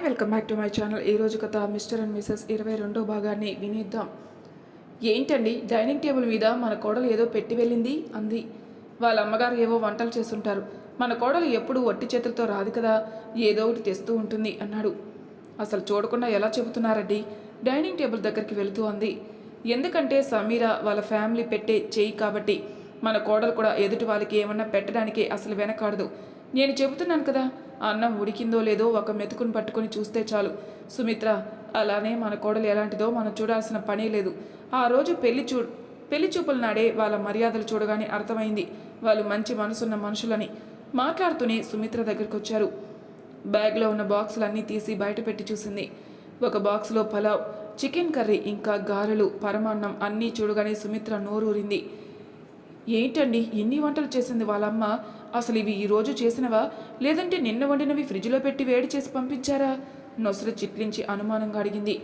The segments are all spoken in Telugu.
Hi welcome back to my channel. ఈ రోజు కథ మిస్టర్ అండ్ మిస్సెస్ ఇరవై రెండో భాగాన్ని వినిద్దాం. ఏంటండి డైనింగ్ టేబుల్ మీద మన కోడలు ఏదో పెట్టి వెళ్ళింది? అంది. వాళ్ళ అమ్మగారు ఏవో వంటలు చేస్తుంటారు. మన కోడలు ఎప్పుడు ఒట్టి చేతులతో రాదు కదా ఏదో ఒకటి తెస్తూ ఉంటుంది అన్నాడు. అసలు చూడకుండా ఎలా చెబుతున్నారండి డైనింగ్ టేబుల్ దగ్గరికి వెళుతూ అంది. ఎందుకంటే సమీర వాళ్ళ ఫ్యామిలీ పెట్టే చేయి కాబట్టి మన కోడలు కూడా ఎదుటి వాళ్ళకి ఏమన్నా పెట్టడానికి అసలు వెనకాడదు. నేను చెబుతున్నాను కదా అన్నం ఉడికిందో లేదో ఒక మెతుకుని పట్టుకొని చూస్తే చాలు. సుమిత్ర అలానే మన కోడలు ఎలాంటిదో మనం చూడాల్సిన పనే లేదు. ఆ రోజు పెళ్ళి చూ పెళ్ళి చూపుల నాడే వాళ్ళ మర్యాదలు చూడగానే అర్థమైంది. వాళ్ళు మంచి మనసున్న మనుషులని మాట్లాడుతూనే సుమిత్ర దగ్గరికి వచ్చారు బ్యాగ్లో ఉన్న బాక్సులన్నీ తీసి బయట పెట్టి చూసింది. ఒక బాక్స్లో పలావ్ చికెన్ కర్రీ ఇంకా గారెలు పరమాన్నం అన్నీ చూడగానే సుమిత్ర నోరూరింది. ఏంటండి ఎన్ని వంటలు చేసింది వాళ్ళమ్మ? అసలు ఇవి ఈరోజు చేసినవా? లేదంటే నిన్న వండినవి ఫ్రిడ్జ్లో పెట్టి వేడి చేసి పంపించారా? నొసరు చిట్లించి అనుమానంగా అడిగింది.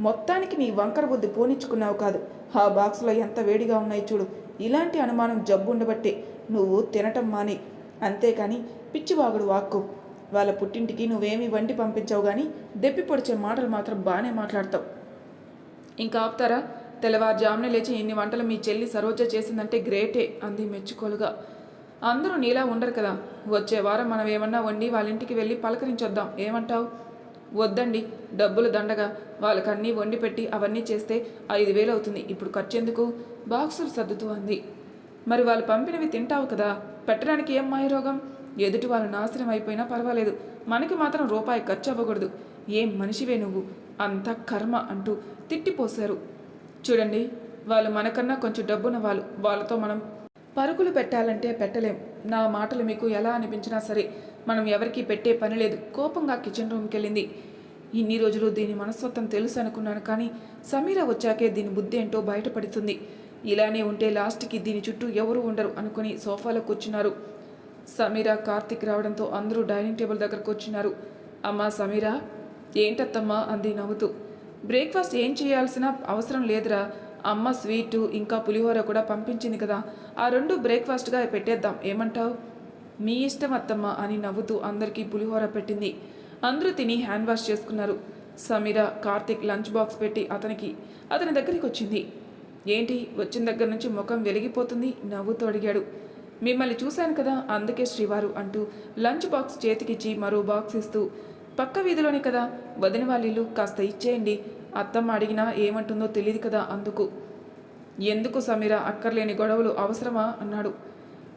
మొత్తానికి నీ వంకర బుద్ధి పోనిచ్చుకున్నావు కాదు. ఆ బాక్స్లో ఎంత వేడిగా ఉన్నాయి చూడు. ఇలాంటి అనుమానం జబ్బు ఉండబట్టే నువ్వు తినటం మానే. అంతేకాని పిచ్చివాగుడు వాక్కు. వాళ్ళ పుట్టింటికి నువ్వేమి వండి పంపించావు కానీ దెప్పి పొడిచే మాటలు మాత్రం బాగానే మాట్లాడతావు. ఇంకా ఆపుతారా? తెల్లవారుజామున లేచి ఇన్ని వంటలు మీ చెల్లి సరోజ చేసిందంటే గ్రేటే అంది మెచ్చుకోలుగా. అందరూ నీలా ఉండరు కదా. వచ్చే వారం మనం ఏమన్నా వండి వాళ్ళ ఇంటికి వెళ్ళి పలకరించొద్దాం. ఏమంటావు? వద్దండి. డబ్బులు దండగా. వాళ్ళకన్నీ వండి పెట్టి అవన్నీ చేస్తే ఐదు వేలు అవుతుంది. ఇప్పుడు ఖర్చెందుకు? బాక్సులు సర్దుతూ అంది. మరి వాళ్ళు పంపినవి తింటావు కదా. పెట్టడానికి ఏం మాయరోగం ఎదుటి వాళ్ళు నాశనం అయిపోయినా పర్వాలేదు. మనకి మాత్రం రూపాయి ఖర్చు అవ్వకూడదు. ఏం మనిషివే నువ్వు. అంత కర్మ అంటూ తిట్టిపోశారు. చూడండి వాళ్ళు మనకన్నా కొంచెం డబ్బున్న వాళ్ళు వాళ్ళతో మనం పరుగులు పెట్టాలంటే పెట్టలేం. నా మాటలు మీకు ఎలా అనిపించినా సరే మనం ఎవరికీ పెట్టే పని లేదు. కోపంగా కిచెన్ రూమ్కి వెళ్ళింది ఇన్ని రోజులు దీని మనస్తత్వం తెలుసు అనుకున్నాను కానీ సమీర వచ్చాకే దీని బుద్ధి ఏంటో బయటపడుతుంది. ఇలానే ఉంటే లాస్ట్కి దీని చుట్టూ ఎవరు ఉండరు అనుకుని సోఫాలో కూర్చున్నారు. సమీర కార్తిక్ రావడంతో అందరూ డైనింగ్ టేబుల్ దగ్గరకు వచ్చినారు. అమ్మా సమీరా ఏంటత్తమ్మా అంది నవ్వుతూ. బ్రేక్ఫాస్ట్ ఏం చేయాల్సిన అవసరం లేదురా. అమ్మ స్వీటు ఇంకా పులిహోర కూడా పంపించింది కదా. ఆ రెండు బ్రేక్ఫాస్ట్గా పెట్టేద్దాం. ఏమంటావు? మీ ఇష్టం అత్తమ్మ అని నవ్వుతూ అందరికీ పులిహోర పెట్టింది. అందరూ తిని హ్యాండ్ వాష్ చేసుకున్నారు. సమీర కార్తిక్ లంచ్ బాక్స్ పెట్టి అతనికి అతని దగ్గరికి వచ్చింది. ఏంటి? వచ్చిన దగ్గర నుంచి ముఖం వెలిగిపోతుంది నవ్వుతూ అడిగాడు. మిమ్మల్ని చూశాను కదా అందుకే శ్రీవారు అంటూ లంచ్ బాక్స్ చేతికిచ్చి మరో బాక్స్ ఇస్తూ పక్క వీధిలోనే కదా వదిన వాళ్ళిల్లు కాస్త ఇచ్చేయండి. అత్తమ్మ అడిగినా ఏమంటుందో తెలియదు కదా అందుకు. ఎందుకు సమీర అక్కర్లేని గొడవలు అవసరమా? అన్నాడు.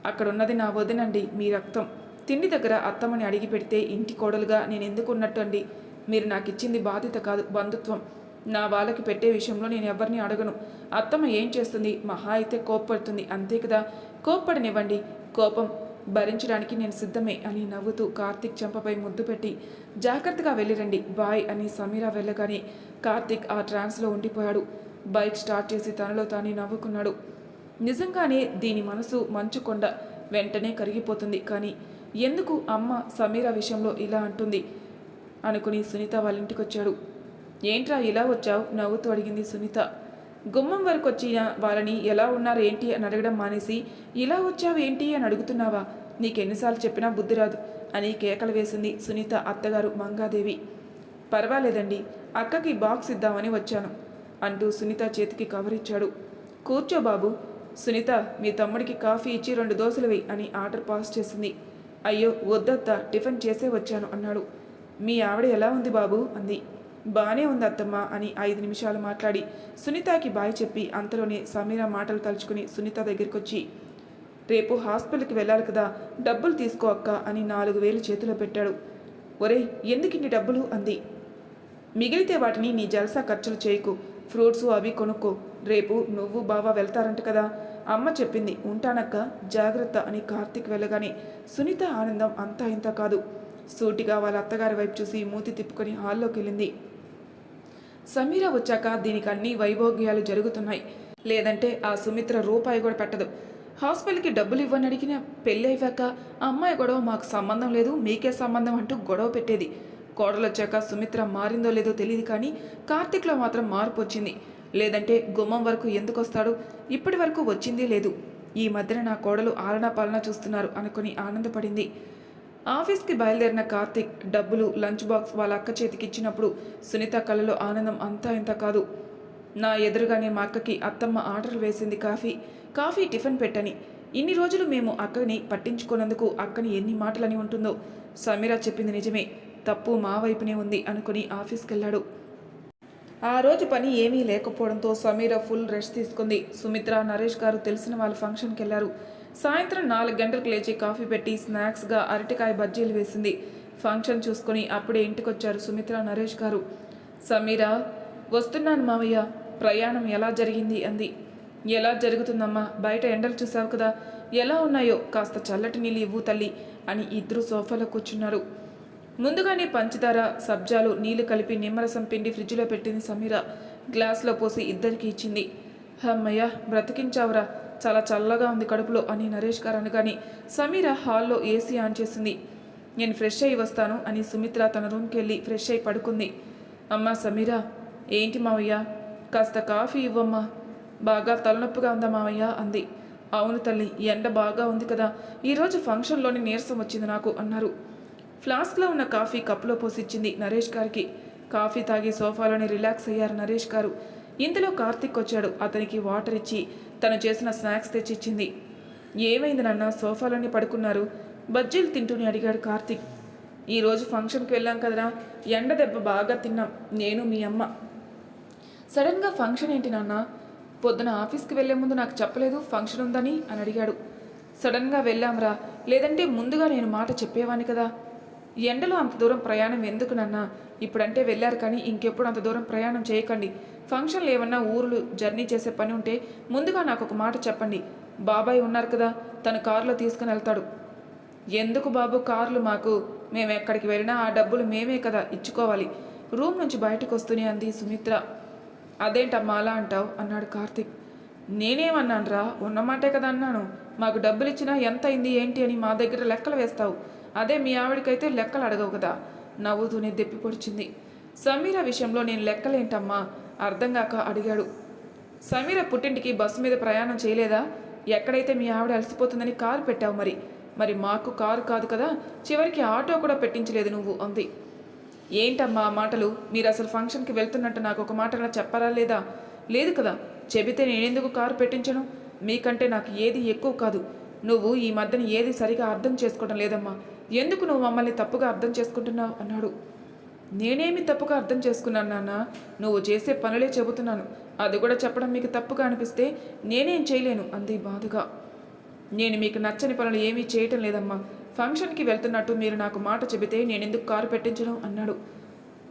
అక్కడున్నది నా వదినండి మీ రక్తం. తిండి దగ్గర అత్తమ్మని అడిగి పెడితే ఇంటి కోడలుగా నేను ఎందుకు ఉన్నట్టు అండి మీరు నాకు ఇచ్చింది బాధ్యత కాదు బంధుత్వం. నా వాళ్ళకి పెట్టే విషయంలో నేను ఎవరిని అడగను. అత్తమ్మ ఏం చేస్తుంది? మహా అయితే కోప్పడుతుంది. అంతే కదా? కోప్పడనివ్వండి. కోపం భరించడానికి నేను సిద్ధమే అని నవ్వుతూ కార్తీక్ చెంపపై ముద్దు పెట్టి జాగ్రత్తగా వెళ్ళిరండి బాయ్ అని సమీరా వెళ్ళగానే కార్తీక్ ఆ ట్రాన్స్లో ఉండిపోయాడు. బైక్ స్టార్ట్ చేసి తనలో తానే నవ్వుకున్నాడు. నిజంగానే దీని మనసు మంచుకొండ వెంటనే కరిగిపోతుంది. కానీ ఎందుకు అమ్మ సమీర విషయంలో ఇలా అంటుంది? అనుకుని సునీత వాళ్ళ ఇంటికి వచ్చాడు ఏంట్రా ఇలా వచ్చావు? నవ్వుతూ అడిగింది సునీత. గుమ్మం వరకు వచ్చిన వాళ్ళని ఎలా ఉన్నారు ఏంటి అని అడగడం మానేసి ఇలా వచ్చావు ఏంటి? అని అడుగుతున్నావా? నీకెన్నిసార్లు చెప్పినా బుద్ధి రాదు అని కేకలు వేసింది సునీత అత్తగారు మంగాదేవి. పర్వాలేదండి. అక్కకి బాక్స్ ఇద్దామని వచ్చాను. అంటూ సునీత చేతికి కవర్ ఇచ్చాడు. కూర్చో బాబు. సునీత మీ తమ్ముడికి కాఫీ ఇచ్చి రెండు దోశలు వేయి అని ఆర్డర్ పాస్ చేసింది. అయ్యో వద్దత్త టిఫిన్ చేసే వచ్చాను అన్నాడు. మీ ఆవిడ ఎలా ఉంది బాబు? అంది. బానే ఉంది అత్తమ్మ అని ఐదు నిమిషాలు మాట్లాడి సునీతకి బాయ్ చెప్పి అంతలోనే సమీర మాటలు తలుచుకుని సునీత దగ్గరికి వచ్చి రేపు హాస్పిటల్కి వెళ్ళాలి కదా డబ్బులు తీసుకో అక్క అని నాలుగు వేలు చేతిలో పెట్టాడు. ఒరే ఎందుకిన్ని డబ్బులు? అంది. మిగిలితే వాటిని నీ జలసా ఖర్చులు చేయకు. ఫ్రూట్స్ అవి కొనుక్కో. రేపు నువ్వు బావ వెళ్తారంట కదా. అమ్మ చెప్పింది ఉంటానక్క జాగ్రత్త అని కార్తీక్ వెళ్ళగానే సునీత ఆనందం అంతా ఇంత కాదు. సూటిగా వాళ్ళ అత్తగారి వైపు చూసి మూతి తిప్పుకొని హాల్లోకి వెళ్ళింది సమీర వచ్చాక దీనికి అన్ని వైభోగ్యాలు జరుగుతున్నాయి. లేదంటే ఆ సుమిత్ర రూపాయి కూడా పెట్టదు. హాస్పిటల్కి డబ్బులు ఇవ్వని అడిగిన పెళ్ళి అయ్యాక ఆ అమ్మాయి గొడవ మాకు సంబంధం లేదు మీకే సంబంధం అంటూ గొడవ పెట్టేది. కోడలు వచ్చాక సుమిత్ర మారిందో లేదో తెలియదు కానీ కార్తిక్లో మాత్రం మార్పు వచ్చింది. లేదంటే గుమ్మం వరకు ఎందుకు వస్తాడు ఇప్పటి వరకు వచ్చింది లేదు. ఈ మధ్యన నా కోడలు ఆలనా పాలన చూస్తున్నారు అనుకుని ఆనందపడింది. ఆఫీస్కి బయలుదేరిన కార్తిక్ డబ్బులు లంచ్ బాక్స్ వాళ్ళ అక్క చేతికి ఇచ్చినప్పుడు సునీత కళ్ళలో ఆనందం అంతా ఇంత కాదు. నా ఎదురుగానే మా అక్కకి అత్తమ్మ ఆర్డర్ వేసింది కాఫీ. కాఫీ టిఫిన్ పెట్టని. ఇన్ని రోజులు మేము అక్కని పట్టించుకున్నందుకు అక్కని ఎన్ని మాటలని ఉంటుందో సమీరా చెప్పింది నిజమే. తప్పు మా వైపునే ఉంది అనుకుని ఆఫీస్కి వెళ్ళాడు ఆ రోజు పని ఏమీ లేకపోవడంతో సమీర ఫుల్ రెస్ట్ తీసుకుంది. సుమిత్ర నరేష్ గారు తెలిసిన వాళ్ళ ఫంక్షన్కి వెళ్ళారు సాయంత్రం నాలుగు గంటలకు లేచి కాఫీ పెట్టి స్నాక్స్గా అరటికాయ బజ్జీలు వేసింది. ఫంక్షన్ చూసుకొని అప్పుడే ఇంటికొచ్చారు సుమిత్ర నరేష్ గారు. సమీర వస్తున్నాను మావయ్య. ప్రయాణం ఎలా జరిగింది? అంది. ఎలా జరుగుతుందమ్మా? బయట ఎండలు చూసావు కదా. ఎలా ఉన్నాయో? కాస్త చల్లటి నీళ్ళు ఇవ్వు తల్లి అని ఇద్దరు సోఫాలో కూర్చున్నారు. ముందుగానే పంచదార సబ్జాలు నీళ్ళు కలిపి నిమ్మరసం పిండి ఫ్రిడ్జ్లో పెట్టింది సమీర. గ్లాస్లో పోసి ఇద్దరికి ఇచ్చింది. హమ్మయ్య బ్రతికించావురా. చాలా చల్లగా ఉంది కడుపులో అని నరేష్ గారు అనగాని సమీర హాల్లో ఏసీ ఆన్ చేసింది. నేను ఫ్రెష్ అయ్యి వస్తాను అని సుమిత్ర తన రూమ్కి వెళ్ళి ఫ్రెష్ అయి పడుకుంది. అమ్మా సమీర ఏంటి మావయ్య? కాస్త కాఫీ ఇవ్వమ్మా. బాగా తలనొప్పిగా ఉందా మావయ్య? అంది. అవును తల్లి ఎండ బాగా ఉంది కదా. ఈరోజు ఫంక్షన్లోని నీరసం వచ్చింది నాకు అన్నారు. ఫ్లాస్క్లో ఉన్న కాఫీ కప్పులో పోసిచ్చింది నరేష్ గారికి. కాఫీ తాగి సోఫాలోనే రిలాక్స్ అయ్యారు నరేష్ గారు. ఇంతలో కార్తిక్ వచ్చాడు. అతనికి వాటర్ ఇచ్చి తను చేసిన స్నాక్స్ తెచ్చిచ్చింది. ఏమైంది నాన్న సోఫాలోనే పడుకున్నారు? బజ్జీలు తింటూనే అడిగాడు కార్తిక్. ఈరోజు ఫంక్షన్కి వెళ్ళాం కదరా. ఎండ దెబ్బ బాగా తిన్నాం. నేను మీ అమ్మ. సడన్గా ఫంక్షన్ ఏంటి నాన్న? పొద్దున ఆఫీస్కి వెళ్ళే ముందు నాకు చెప్పలేదు ఫంక్షన్ ఉందని అని అడిగాడు. సడన్గా వెళ్ళాంరా. లేదంటే ముందుగా నేను మాట చెప్పేవాని కదా. ఎండలో అంత దూరం ప్రయాణం ఎందుకు నాన్న? ఇప్పుడంటే వెళ్ళారు కానీ ఇంకెప్పుడు అంత దూరం ప్రయాణం చేయకండి. ఫంక్షన్లు ఏమన్నా ఊర్లు జర్నీ చేసే పని ఉంటే ముందుగా నాకు ఒక మాట చెప్పండి. బాబాయ్ ఉన్నారు కదా తను కారులో తీసుకుని వెళ్తాడు. ఎందుకు బాబు కార్లు మాకు? మేము ఎక్కడికి వెళ్ళినా ఆ డబ్బులు మేమే కదా ఇచ్చుకోవాలి. రూమ్ నుంచి బయటకు వస్తూనే అంది సుమిత్ర. అదేంటమ్మా అలా అంటావు? అన్నాడు కార్తిక్. నేనేమన్నానురా? ఉన్నమాటే కదా అన్నాను. మాకు డబ్బులు ఇచ్చినా ఎంత అయింది ఏంటి అని మా దగ్గర లెక్కలు వేస్తావు. అదే మీ ఆవిడకైతే లెక్కలు అడగవు కదా. నవ్వుతూనే దెప్పి పొడిచింది. సమీర విషయంలో నేను లెక్కలేంటమ్మా? అర్థం కాక అడిగాడు. సమీర పుట్టింటికి బస్సు మీద ప్రయాణం చేయలేదా? ఎక్కడైతే మీ ఆవిడ అలసిపోతుందని కారు పెట్టావు మరి? మరి మాకు కారు కాదు కదా? చివరికి ఆటో కూడా పెట్టించలేదు నువ్వు అంది. ఏంటమ్మా మాటలు? మీరు అసలు ఫంక్షన్కి వెళ్తున్నట్టు నాకు ఒక మాట చెప్పారా లేదా? లేదు కదా. చెబితే నేనెందుకు కారు పెట్టించను? మీకంటే నాకు ఏది ఎక్కువ కాదు. నువ్వు ఈ మధ్యన ఏది సరిగా అర్థం చేసుకోవడం లేదమ్మా. ఎందుకు నువ్వు మమ్మల్ని తప్పుగా అర్థం చేసుకుంటున్నావు? అన్నాడు. నేనేమి తప్పుగా అర్థం చేసుకున్నాను నాన్న? నువ్వు చేసే పనులే చెబుతున్నాను. అది కూడా చెప్పడం మీకు తప్పుగా అనిపిస్తే నేనేం చేయలేను అంది బాధగా. నేను మీకు నచ్చని పనులు ఏమీ చేయటం లేదమ్మా. ఫంక్షన్కి వెళ్తున్నట్టు మీరు నాకు మాట చెబితే నేనెందుకు కారు పెట్టించడం? అన్నాడు.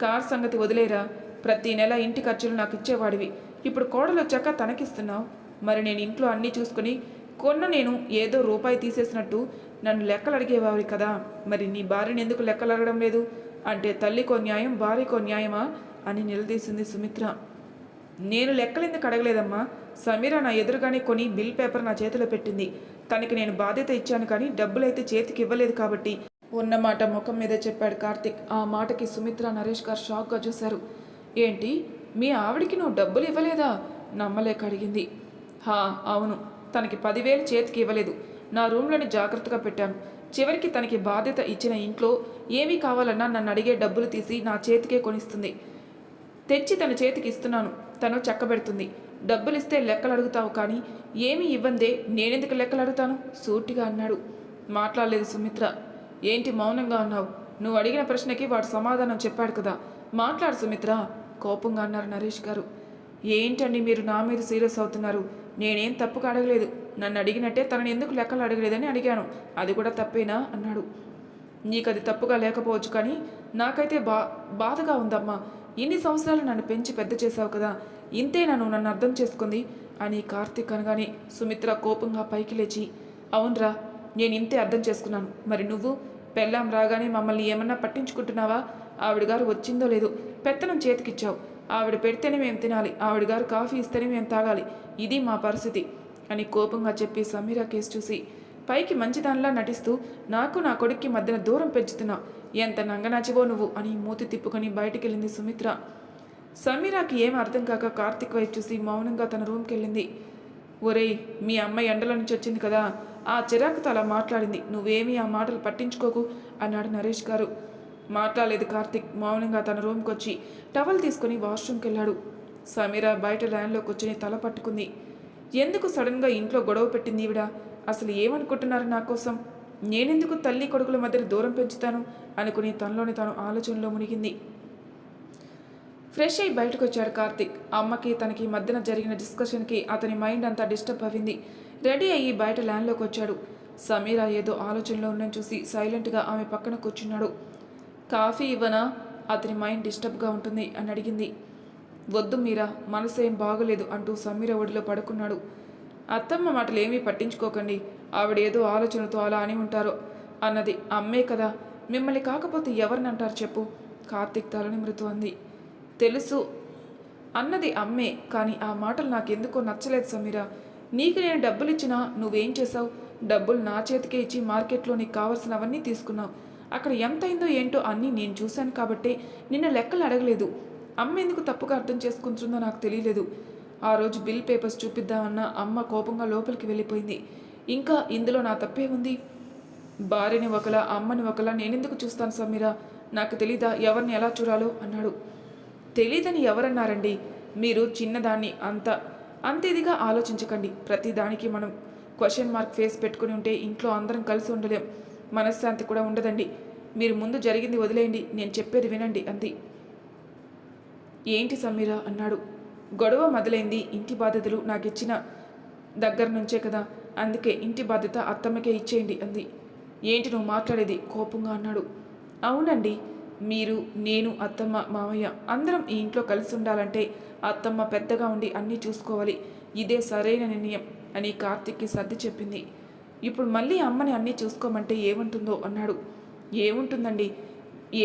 కార్ సంగతి వదిలేరా? ప్రతి నెల ఇంటి ఖర్చులు నాకు ఇచ్చేవాడివి. ఇప్పుడు కోడలు వచ్చాక తనకిస్తున్నావు. మరి నేను ఇంట్లో అన్నీ చూసుకుని కొన్న నేను ఏదో రూపాయి తీసేసినట్టు నన్ను లెక్కలు అడిగేవారి కదా మరి నీ భార్యని ఎందుకు లెక్కలు అడగడం లేదు? అంటే తల్లికో న్యాయం భార్యకో న్యాయమా? అని నిలదీసింది సుమిత్ర. నేను లెక్కలు ఎందుకు అడగలేదమ్మా? సమీర నా ఎదురుగానే కొని బిల్ పేపర్ నా చేతిలో పెట్టింది. తనకి నేను బాధ్యత ఇచ్చాను కానీ డబ్బులైతే చేతికి ఇవ్వలేదు కాబట్టి ఉన్నమాట ముఖం మీదే చెప్పాడు కార్తిక్. ఆ మాటకి సుమిత్ర నరేష్ గారు షాక్గా చూశారు. ఏంటి? మీ ఆవిడికి నువ్వు డబ్బులు ఇవ్వలేదా? నమ్మలేక అడిగింది. హా అవును. తనకి పదివేలు చేతికి ఇవ్వలేదు. నా రూమ్లోని జాగ్రత్తగా పెట్టాను. చివరికి తనకి బాధ్యత ఇచ్చిన ఇంట్లో ఏమీ కావాలన్నా నన్ను అడిగే డబ్బులు తీసి నా చేతికే కొనిస్తుంది. తెచ్చి తన చేతికి ఇస్తున్నాను. తను చక్కబెడుతుంది. డబ్బులు ఇస్తే లెక్కలు అడుగుతావు కానీ ఏమీ ఇవ్వందే నేనెందుకు లెక్కలు అడుగుతాను? సూటిగా అన్నాడు. మాట్లాడలేదు సుమిత్ర. ఏంటి మౌనంగా అన్నావు? నువ్వు అడిగిన ప్రశ్నకి వాడు సమాధానం చెప్పాడు కదా. మాట్లాడు సుమిత్ర. కోపంగా అన్నారు నరేష్ గారు. ఏంటండి మీరు నా మీద సీరియస్ అవుతున్నారు? నేనేం తప్పుగా అడగలేదు. నన్ను అడిగినట్టే తనని ఎందుకు లెక్కలు అడగలేదని అడిగాను. అది కూడా తప్పేనా? అన్నాడు. నీకు అది తప్పుగా లేకపోవచ్చు కానీ నాకైతే బా బాధగా ఉందమ్మా. ఇన్ని సంవత్సరాలు నన్ను పెంచి పెద్ద చేశావు కదా. ఇంతే నన్ను నన్ను అర్థం చేసుకుంది? అని కార్తీక్ అనగానే సుమిత్ర కోపంగా పైకి లేచి అవునరా నేను ఇంతే అర్థం చేసుకున్నాను. మరి నువ్వు? పెళ్ళాం రాగానే మమ్మల్ని ఏమన్నా పట్టించుకుంటున్నావా? ఆవిడ గారు వచ్చిందో లేదో? పెత్తనం చేతికిచ్చావు. ఆవిడ పెడితేనే మేము తినాలి ఆవిడ గారు కాఫీ ఇస్తేనే మేము తాగాలి. ఇది మా పరిస్థితి అని కోపంగా చెప్పి సమీర కేసు చూసి పైకి మంచిదానిలా నటిస్తూ నాకు నా కొడుక్కి మధ్యన దూరం పెంచుతున్నా. ఎంత నంగనాచివో నువ్వు అని మూతి తిప్పుకొని బయటికెళ్ళింది సుమిత్ర. సమీరాకి ఏం అర్థం కాక కార్తిక్ వైపు చూసి మౌనంగా తన రూమ్కి వెళ్ళింది ఒరేయ్ మీ అమ్మాయి ఎండలో నుంచి వచ్చింది కదా ఆ చిరాకుతో అలా మాట్లాడింది. నువ్వేమీ ఆ మాటలు పట్టించుకోకు అన్నాడు నరేష్ గారు. మాట్లాడలేదు కార్తిక్. మౌనంగా తన రూమ్కి వచ్చి టవల్ తీసుకుని వాష్రూమ్కి వెళ్ళాడు సమీర బయట ల్యాండ్లో కూర్చుని తల పట్టుకుంది. ఎందుకు సడన్గా ఇంట్లో గొడవ పెట్టింది ఈవిడ? అసలు ఏమనుకుంటున్నారు నా కోసం? నేనెందుకు తల్లి కొడుకుల మధ్య దూరం పెంచుతాను? అనుకుని తనలోని తాను ఆలోచనలో మునిగింది. ఫ్రెష్ అయి బయటకు వచ్చాడు కార్తిక్. అమ్మకి తనకి మధ్యన జరిగిన డిస్కషన్కి అతని మైండ్ అంతా డిస్టర్బ్ అయింది. రెడీ అయ్యి బయట ల్యాండ్లోకి వచ్చాడు సమీరా ఏదో ఆలోచనలో ఉందని చూసి సైలెంట్గా ఆమె పక్కన కూర్చున్నాడు. కాఫీ ఇవ్వనా? అతని మైండ్ డిస్టర్బ్గా ఉంటుంది అని అడిగింది. వద్దు మీరా మనసేం బాగలేదు అంటూ సమీర ఒడిలో పడుకున్నాడు. అత్తమ్మ మాటలు ఏమీ పట్టించుకోకండి ఆవిడ ఏదో ఆలోచనతో అలా అని ఉంటారో అన్నది. అమ్మే కదా మిమ్మల్ని కాకపోతే ఎవరిని అంటారు చెప్పు? కార్తీక్ తలని మృతు అంది తెలుసు అన్నది అమ్మే కానీ ఆ మాటలు నాకెందుకో నచ్చలేదు సమీర. నీకు నేను డబ్బులు ఇచ్చినా నువ్వేం చేసావు డబ్బులు నా చేతికే ఇచ్చి మార్కెట్లో నీకు కావాల్సినవన్నీ తీసుకున్నావు. అక్కడ ఎంత అయిందో ఏంటో అన్నీ నేను చూశాను కాబట్టే నిన్న లెక్కలు అడగలేదు. అమ్మ ఎందుకు తప్పుగా అర్థం చేసుకుంటుందో నాకు తెలియలేదు. ఆ రోజు బిల్ పేపర్స్ చూపిద్దామన్న అమ్మ కోపంగా లోపలికి వెళ్ళిపోయింది. ఇంకా ఇందులో నా తప్పే ఉంది. భార్యని ఒకలా అమ్మని ఒకలా నేనెందుకు చూస్తాను సమీర? నాకు తెలీదా ఎవరిని ఎలా చూడాలో అన్నాడు. తెలీదని ఎవరన్నారండి? మీరు చిన్నదాన్ని అంత అంత ఇదిగా ఆలోచించకండి. ప్రతిదానికి మనం క్వశ్చన్ మార్క్ ఫేస్ పెట్టుకుని ఉంటే ఇంట్లో అందరం కలిసి ఉండలేం. మనశ్శాంతి కూడా ఉండదండి. మీరు ముందు జరిగింది వదిలేయండి. నేను చెప్పేది వినండి అంది. ఏంటి సమీర అన్నాడు. గొడవ మొదలైంది. ఇంటి బాధ్యతలు నాకు ఇచ్చిన దగ్గర నుంచే కదా. అందుకే ఇంటి బాధ్యత అత్తమ్మకే ఇచ్చేయండి అంది. ఏంటి నువ్వు మాట్లాడేది? కోపంగా అన్నాడు. అవునండి. మీరు నేను అత్తమ్మ మామయ్య అందరం ఈ ఇంట్లో కలిసి ఉండాలంటే అత్తమ్మ పెద్దగా ఉండి అన్నీ చూసుకోవాలి. ఇదే సరైన నిర్ణయం అని కార్తిక్కి సర్ది చెప్పింది. ఇప్పుడు మళ్ళీ అమ్మని అన్నీ చూసుకోమంటే ఏముంటుందో అన్నాడు. ఏముంటుందండి?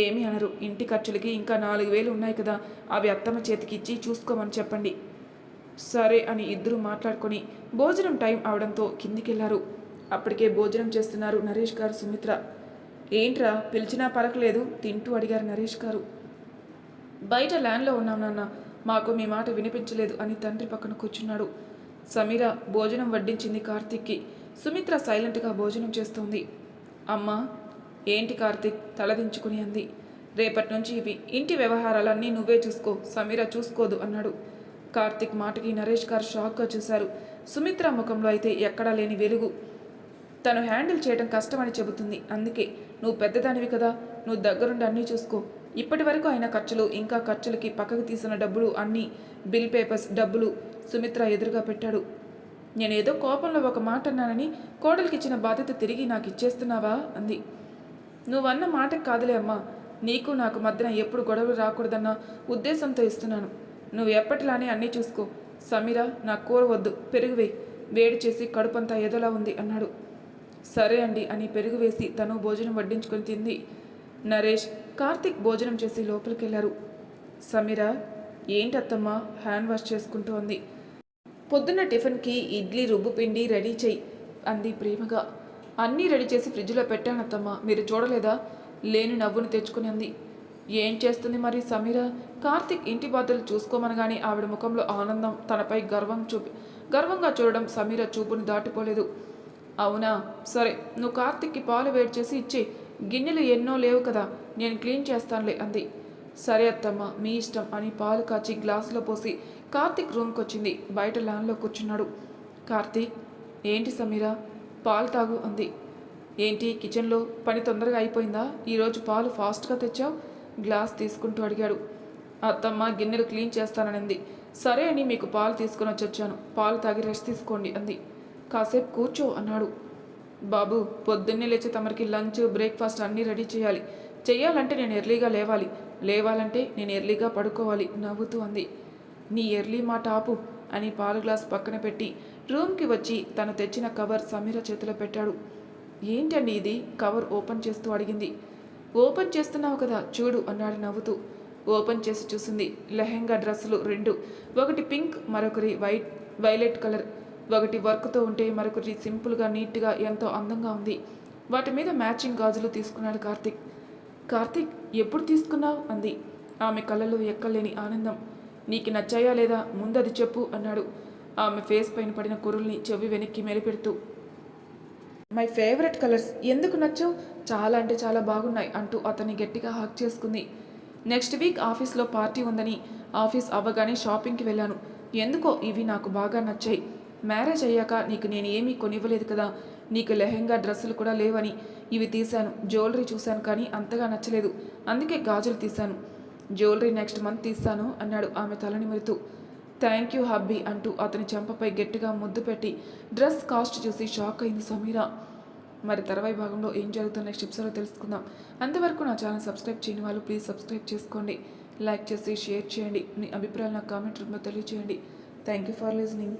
ఏమీ అనరు. ఇంటి ఖర్చులకి ఇంకా నాలుగు వేలు ఉన్నాయి కదా అవి అత్తమ్మ చేతికి ఇచ్చి చూసుకోమని చెప్పండి. సరే అని ఇద్దరు మాట్లాడుకొని భోజనం టైం అవడంతో కిందికెళ్ళారు. అప్పటికే భోజనం చేస్తున్నారు నరేష్ గారు సుమిత్ర. ఏంట్రా పిలిచినా పలకలేదు? తింటూ అడిగారు నరేష్ గారు. బయట ల్యాండ్లో ఉన్నాం నాన్న మాకు మీ మాట వినిపించలేదు అని తండ్రి పక్కన కూర్చున్నాడు. సమీర భోజనం వడ్డించింది కార్తిక్కి. సుమిత్ర సైలెంట్గా భోజనం చేస్తోంది. అమ్మా ఏంటి కార్తిక్? తలదించుకుని అంది. రేపటి నుంచి ఇవి ఇంటి వ్యవహారాలన్నీ నువ్వే చూసుకో సమీర చూసుకోదు అన్నాడు. కార్తిక్ మాటకి నరేష్ గారు షాక్గా చూశారు. సుమిత్ర ముఖంలో అయితే ఎక్కడా లేని వెలుగు. తను హ్యాండిల్ చేయడం కష్టమని చెబుతుంది. అందుకే నువ్వు పెద్దదానివి కదా నువ్వు దగ్గరుండి అన్నీ చూసుకో. ఇప్పటి వరకు అయిన ఖర్చులు ఇంకా ఖర్చులకి పక్కకు తీసిన డబ్బులు అన్నీ బిల్ పేపర్స్ డబ్బులు సుమిత్ర ఎదురుగా పెట్టాడు. నేనేదో కోపంలో ఒక మాట అన్నానని కోడలికిచ్చిన బాధ్యత తిరిగి నాకు ఇచ్చేస్తున్నావా? అంది. నువ్వన్న మాటకు కాదులే అమ్మా. నీకు నాకు మధ్యన ఎప్పుడు గొడవలు రాకూడదన్న ఉద్దేశంతో ఇస్తున్నాను. నువ్వు ఎప్పటిలానే అన్నీ చూసుకో. సమీర నా కూర వద్దు. పెరుగు వేయి. వేడి చేసి కడుపంతా ఎదలా ఉంది అన్నాడు. సరే అండి అని పెరుగు వేసి తను భోజనం వడ్డించుకొని తింది. నరేష్ కార్తిక్ భోజనం చేసి లోపలికి వెళ్ళారు సమీర ఏంటత్తమ్మా? హ్యాండ్ వాష్ చేసుకుంటూ అంది. పొద్దున్న టిఫిన్కి ఇడ్లీ రుబ్బు పిండి రెడీ చేయి అంది ప్రేమగా. అన్నీ రెడీ చేసి ఫ్రిడ్జ్లో పెట్టానత్తమ్మ మీరు చూడలేదా? లేని నవ్వును తెచ్చుకుని అంది. ఏం చేస్తుంది మరి సమీర? కార్తిక్ ఇంటి బాధలు చూసుకోమనగానే ఆవిడ ముఖంలో ఆనందం తనపై గర్వం చూపి గర్వంగా చూడడం సమీర చూపును దాటిపోలేదు. అవునా? సరే నువ్వు కార్తిక్కి పాలు వేడి చేసి ఇచ్చే గిన్నెలు ఎన్నో లేవు కదా నేను క్లీన్ చేస్తానులే అంది. సరే అత్తమ్మ మీ ఇష్టం అని పాలు కాచి గ్లాసులో పోసి కార్తిక్ రూమ్కి వచ్చింది బయట ల్యాన్లో కూర్చున్నాడు. కార్తీక్ ఏంటి సమీరా? పాలు తాగు అంది. ఏంటి కిచెన్లో పని తొందరగా అయిపోయిందా? ఈరోజు పాలు ఫాస్ట్గా తెచ్చావు? గ్లాస్ తీసుకుంటూ అడిగాడు. అత్తమ్మ గిన్నెలు క్లీన్ చేస్తాననింది. సరే అని మీకు పాలు తీసుకొని వచ్చి వచ్చాను పాలు తాగి రెస్ట్ తీసుకోండి అంది. కాసేపు కూర్చో అన్నాడు. బాబు పొద్దున్నే లేచి తమరికి లంచ్ బ్రేక్ఫాస్ట్ అన్నీ రెడీ చేయాలి. చెయ్యాలంటే నేను ఎర్లీగా లేవాలి. లేవాలంటే నేను ఎర్లీగా పడుకోవాలి నవ్వుతూ అంది. నీ ఎర్లీ మాట ఆపు అని పాలు గ్లాస్ పక్కన పెట్టి రూమ్కి వచ్చి తను తెచ్చిన కవర్ సమీర చేతిలో పెట్టాడు. ఏంటండి ఇది? కవర్ ఓపెన్ చేస్తూ అడిగింది. ఓపెన్ చేస్తున్నావు కదా చూడు అన్నాడు నవ్వుతూ. ఓపెన్ చేసి చూసింది లెహెంగా డ్రెస్సులు రెండు. ఒకటి పింక్ మరొకరి వైట్ వైలెట్ కలర్. ఒకటి వర్క్తో ఉంటే మరొకటి సింపుల్గా నీట్గా ఎంతో అందంగా ఉంది. వాటి మీద మ్యాచింగ్ గాజులు తీసుకున్నాడు కార్తిక్. కార్తీక్ ఎప్పుడు తీసుకున్నావు? అంది. ఆమె కళ్ళలో ఎక్కలేని ఆనందం. నీకు నచ్చాయా లేదా ముందది చెప్పు అన్నాడు. ఆమె ఫేస్ పైన పడిన కురుల్ని చెవి వెనక్కి మెలిపెడుతూ. మై ఫేవరెట్ కలర్స్ ఎందుకు నచ్చవు? చాలా అంటే చాలా బాగున్నాయి అంటూ అతన్ని గట్టిగా హక్ చేసుకుంది. నెక్స్ట్ వీక్ ఆఫీస్లో పార్టీ ఉందని ఆఫీస్ అవ్వగానే షాపింగ్కి వెళ్ళాను. ఎందుకో ఇవి నాకు బాగా నచ్చాయి. మ్యారేజ్ అయ్యాక నీకు నేను ఏమీ కొనివ్వలేదు కదా. నీకు లెహెంగా డ్రెస్సులు కూడా లేవని ఇవి తీశాను. జ్యువెలరీ చూశాను కానీ అంతగా నచ్చలేదు. అందుకే గాజులు తీశాను. జ్యువెలరీ నెక్స్ట్ మంత్ తీస్తాను అన్నాడు ఆమె తలనిమరుతూ థ్యాంక్ యూ హబ్బీ అంటూ అతని చెంపపై గట్టిగా ముద్దు పెట్టి డ్రెస్ కాస్ట్ చూసి షాక్ అయింది సమీరా. మరి తర్వాయి భాగంలో ఏం జరుగుతుందో నెక్స్ట్ ఎపిసోడ్లో తెలుసుకుందాం. అంతవరకు నా ఛానల్ సబ్స్క్రైబ్ చేయని వాళ్ళు ప్లీజ్ సబ్స్క్రైబ్ చేసుకోండి. లైక్ చేసి షేర్ చేయండి. మీ అభిప్రాయాలు నాకు కామెంట్ రూపంలో తెలియచేయండి. Thank you for listening.